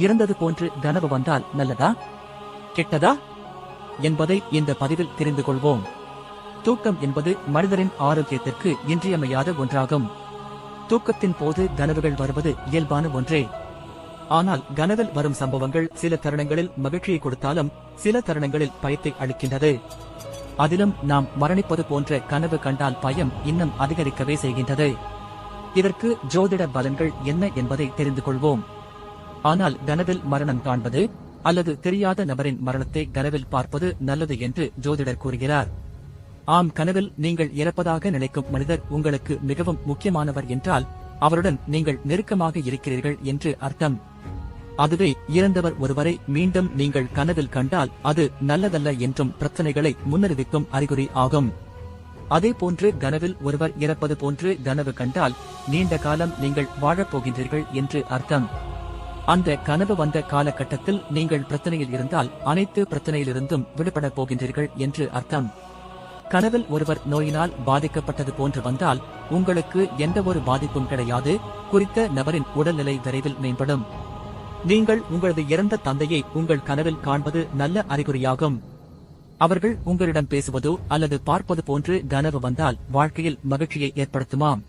இறந்தது போன்று கனவு வந்தால் நல்லதா? கெட்டதா? என்பதை இந்த பதிவில் தெரிந்து கொள்வோம். தூக்கம் என்பது மனிதரின் ஆரோக்கியத்திற்கு இன்றியமையாத ஒன்றாகும். தூக்கத்தின் போது கனவுகள் வருவது இயல்பான ஒன்றே. ஆனால் கனவில் வரும் சம்பவங்கள் சில தருணங்களில் மகிழ்ச்சியை கொடுத்தாலும் சில தருணங்களில் பயத்தை அளிக்கின்றது. அதிலும் நாம் மரணிப்பது போன்ற கனவு கண்டால் பயம் இன்னும் அதிகரிக்கவே செய்கின்றது. இதற்கு ஜோதிட பலன்கள் என்ன என்பதை தெரிந்து கொள்வோம். ஆனால் கனவில் மரணம் காண்பது அல்லது தெரியாத நபரின் மரணத்தை கனவில் பார்ப்பது நல்லது என்று ஜோதிடர் கூறுகிறார். ஆம் கனவில் நீங்கள் இறப்பதாக நினைக்கும் மனிதர் உங்களுக்கு மிகவும் முக்கியமானவர் என்றால் அவருடன் நீங்கள் நெருக்கமாக இருக்கிறீர்கள் என்று அர்த்தம். அதுவே இறந்தவர் ஒருவரை மீண்டும் நீங்கள் கனவில் கண்டால் அது நல்லதல்ல என்றும் பிரச்சனைகளை முன்னறிவிக்கும் அறிகுறி ஆகும். அதே போன்று கனவில் ஒருவர் இறப்பது போன்று கனவு கண்டால் நீண்ட காலம் நீங்கள் வாழப்போகின்றீர்கள் என்று அர்த்தம். அந்த கனவு வந்த காலகட்டத்தில் நீங்கள் பிரச்சனையில் இருந்தால் அனைத்து பிரச்சனையிலிருந்தும் விடுபடப் போகின்றீர்கள் என்று அர்த்தம். கனவில் ஒருவர் நோயினால் பாதிக்கப்பட்டது போன்று வந்தால் உங்களுக்கு எந்த ஒரு பாதிப்பும் கிடையாது குறித்த நபரின் உடல்நிலை விரைவில் மேம்படும். நீங்கள் உங்களது இறந்த தந்தையை உங்கள் கனவில் காண்பது நல்ல அறிகுறியாகும். அவர்கள் உங்களிடம் பேசுவதோ அல்லது பார்ப்பது போன்று கனவு வந்தால் வாழ்க்கையில் மகிழ்ச்சியை ஏற்படுத்துமாம்.